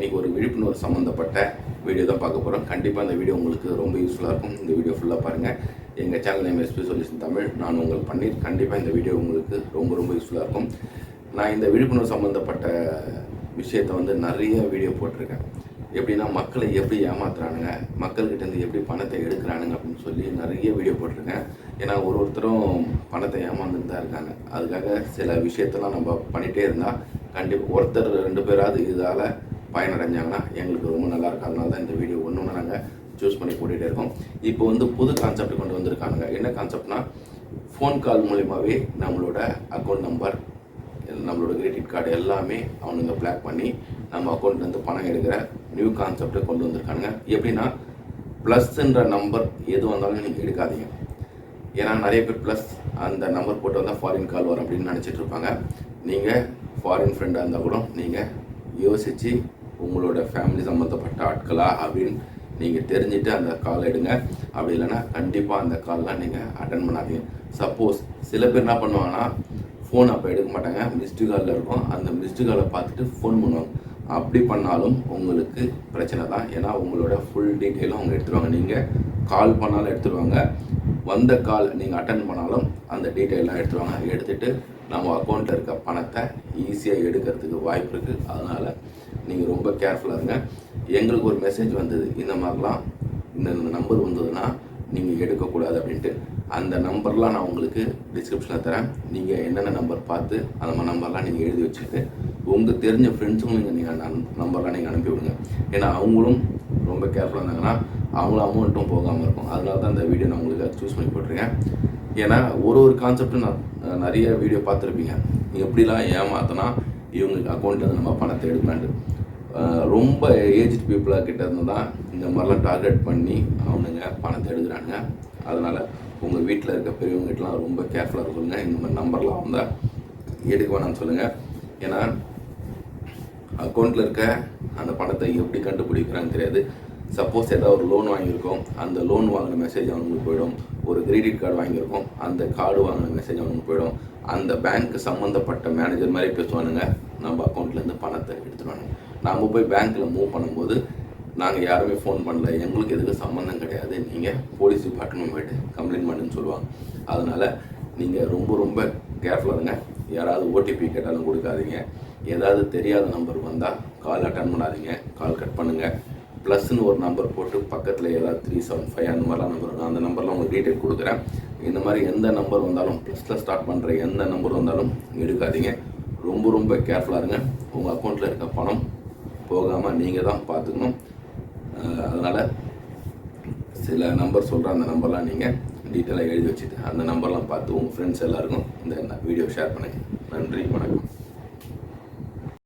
இன்றைக்கி ஒரு விழிப்புணர்வு சம்மந்தப்பட்ட வீடியோ தான் பார்க்க போகிறோம் கண்டிப்பாக இந்த வீடியோ உங்களுக்கு ரொம்ப யூஸ்ஃபுல்லாக இருக்கும். இந்த வீடியோ ஃபுல்லாக பாருங்கள் எங்கள் channel name SP solution Tamil நான் உங்கள் பன்னீர். கண்டிப்பாக இந்த வீடியோ உங்களுக்கு ரொம்ப ரொம்ப யூஸ்ஃபுல்லாக இருக்கும். நான் இந்த விழிப்புணர்வு சம்மந்தப்பட்ட விஷயத்தை வந்து நிறைய வீடியோ போட்டிருக்கேன். எப்படின்னா மக்களை எப்படி ஏமாத்துறானுங்க மக்கள்கிட்ட இருந்து எப்படி பணத்தை எடுக்கிறானுங்க அப்படின்னு சொல்லி நிறைய வீடியோ போட்டிருக்கேன். ஏன்னா ஒரு ஒருத்தரும் பணத்தை ஏமாந்துட்டு தான் இருக்காங்க. அதுக்காக சில விஷயத்தெல்லாம் நம்ம பண்ணிகிட்டே இருந்தால் கண்டிப்பாக ஒருத்தர் ரெண்டு பேராவது இதால் பயனடைஞ்சாங்கன்னா எங்களுக்கு ரொம்ப நல்லா இருக்கும். அதனால தான் இந்த வீடியோ ஒன்று ஒன்று நாங்கள் சூஸ் பண்ணி போட்டுகிட்டே இருக்கோம். இப்போ வந்து புது கான்செப்ட் கொண்டு வந்திருக்காங்க என்ன கான்செப்ட்னா ஃபோன் கால் மூலிமாவே நம்மளோட அக்கௌண்ட் நம்பர் நம்மளோட கிரெடிட் கார்டு எல்லாமே அவனுங்க பிளாக் பண்ணி நம்ம அக்கௌண்ட்லேருந்து பணம் எடுக்கிற நியூ கான்செப்டை கொண்டு வந்திருக்கானுங்க. எப்படின்னா ப்ளஸ்ன்ற நம்பர் எது வந்தாலும் நீங்கள் எடுக்காதீங்க. ஏன்னா நிறைய பேர் ப்ளஸ் அந்த நம்பர் போட்டு வந்தால் ஃபாரின் கால் வரும் அப்படின்னு நினச்சிட்டு இருப்பாங்க. நீங்கள் ஃபாரின் ஃப்ரெண்டாக இருந்தால் கூட நீங்கள் யோசித்து உங்களோட ஃபேமிலி சம்மந்தப்பட்ட ஆட்களா அப்படின்னு நீங்கள் தெரிஞ்சுட்டு அந்த கால் எடுங்க. அப்படி இல்லைன்னா கண்டிப்பாக அந்த கால்லாம் நீங்கள் அட்டன் பண்ணாதீங்க. சப்போஸ் சில பேர் என்ன பண்ணுவாங்கன்னா ஃபோன் அப்போ எடுக்க மாட்டாங்க. மிஸ்டு காலில் இருக்கும். அந்த மிஸ்டு காலை பார்த்துட்டு ஃபோன் பண்ணுவாங்க. அப்படி பண்ணாலும் உங்களுக்கு பிரச்சனை தான். ஏன்னா உங்களோட ஃபுல் டீட்டெயிலும் அவங்க எடுத்துருவாங்க. நீங்கள் கால் பண்ணாலும் எடுத்துருவாங்க. வந்த கால் நீங்கள் அட்டன் பண்ணாலும் அந்த டீட்டெயிலாம் எடுத்துருவாங்க. எடுத்துகிட்டு நம்ம அக்கௌண்ட்டில் இருக்க பணத்தை ஈஸியாக எடுக்கிறதுக்கு வாய்ப்பு இருக்குது அதனால் நீங்கள் ரொம்ப கேர்ஃபுல்லாக இருங்க. எங்களுக்கு ஒரு மெசேஜ் வந்தது. இந்த மாதிரிலாம் இந்த நம்பர் வந்ததுன்னா நீங்கள் எடுக்கக்கூடாது அப்படின்ட்டு. அந்த நம்பர்லாம் நான் உங்களுக்கு டிஸ்கிரிப்ஷனில் தரேன். நீங்கள் என்னென்ன நம்பர் பார்த்து அந்த மாதிரி நம்பர்லாம் நீங்கள் எழுதி வச்சுட்டு உங்கள் தெரிஞ்ச ஃப்ரெண்ட்ஸும் நீங்கள் நீங்கள் நம்பர்லாம் நீங்கள் அனுப்பி விடுங்க. ஏன்னா அவங்களும் ரொம்ப கேர்ஃபுல்லாக இருந்தாங்கன்னா அவங்களும் அமௌண்ட்டும் போகாமல் இருக்கும். அதனால தான் இந்த வீடியோ நான் உங்களுக்கு சூஸ் பண்ணி போட்டிருக்கேன். ஏன்னா ஒரு ஒரு கான்செப்ட்டும் நான் நிறைய வீடியோ பார்த்துருப்பீங்க. எப்படிலாம் ஏமாத்தினா இவங்களுக்கு அக்கௌண்ட்லேருந்து நம்ம பணத்தை எடுக்கலான்ட்டு ரொம்ப ஏஜ்டு பீப்புளாக கிட்ட இருந்து தான் இந்த மாதிரிலாம் டார்கெட் பண்ணி அவனுங்க பணத்தை எடுக்கிறாங்க. அதனால் உங்கள் வீட்டில் இருக்க பெரியவங்ககிட்டலாம் ரொம்ப கேர்ஃபுல்லாக இருக்குங்க இந்த மாதிரி நம்பர்லாம் வந்தால் எடுக்க வேணாம்னு சொல்லுங்கள் ஏன்னா அக்கௌண்ட்டில் இருக்க அந்த பணத்தை எப்படி கண்டுபிடிக்கிறான்னு தெரியாது. சப்போஸ் ஏதாவது ஒரு லோன் வாங்கியிருக்கோம். அந்த லோன் வாங்கின மெசேஜ் அவனுக்கு போயிடும். ஒரு கிரெடிட் கார்டு வாங்கியிருக்கோம். அந்த கார்டு வாங்கின மெசேஜ் அவனுக்கு போயிடும். அந்த பேங்க் சம்மந்தப்பட்ட மேனேஜர் மாதிரி பேசுவானுங்க. நம்ம அக்கௌண்ட்லேருந்து பணத்தை எடுத்துருவானுங்க நாம் போய் பேங்க்கில் மூவ் பண்ணும்போது நாங்கள் யாருமே ஃபோன் பண்ணல. எங்களுக்கு எதுக்கு சம்மந்தம் கிடையாது. நீங்கள் போலீஸ் டிபார்ட்மெண்ட் போயிட்டு கம்ப்ளைண்ட் பண்ணுன்னு சொல்லுவாங்க. அதனால் நீங்கள் ரொம்ப ரொம்ப கேர்ஃபுல்லாக இருங்க. யாராவது ஓடிபி கேட்டாலும் கொடுக்காதீங்க. ஏதாவது தெரியாத நம்பர் வந்தால் கால் அட்டன் பண்ணாதீங்க. கால் கட் பண்ணுங்கள் ப்ளஸ்ன்னு ஒரு நம்பர் போட்டு பக்கத்தில் ஏதாவது த்ரீ செவன் ஃபைவ் அந்த மாதிரிலாம் நம்பர் வரும். அந்த நம்பர்லாம் உங்களுக்கு டீட்டெயில் கொடுக்குறேன். இந்த மாதிரி எந்த நம்பர் வந்தாலும் ப்ளஸில் ஸ்டார்ட் பண்ணுற எந்த நம்பர் வந்தாலும் எடுக்காதீங்க. ரொம்ப ரொம்ப கேர்ஃபுல்லாக இருங்க. உங்கள் அக்கௌண்ட்டில் இருக்க பணம் போகாமல் நீங்கள் தான் பார்த்துக்கணும். அதனால் சில நம்பர் சொல்கிற அந்த நம்பர்லாம் நீங்கள் டீட்டெயிலாக எழுதி வச்சுட்டு அந்த நம்பர்லாம் பார்த்து உங்கள் ஃப்ரெண்ட்ஸ் எல்லாருக்கும் இந்த வீடியோ ஷேர் பண்ணுங்கள் நன்றி வணக்கம்.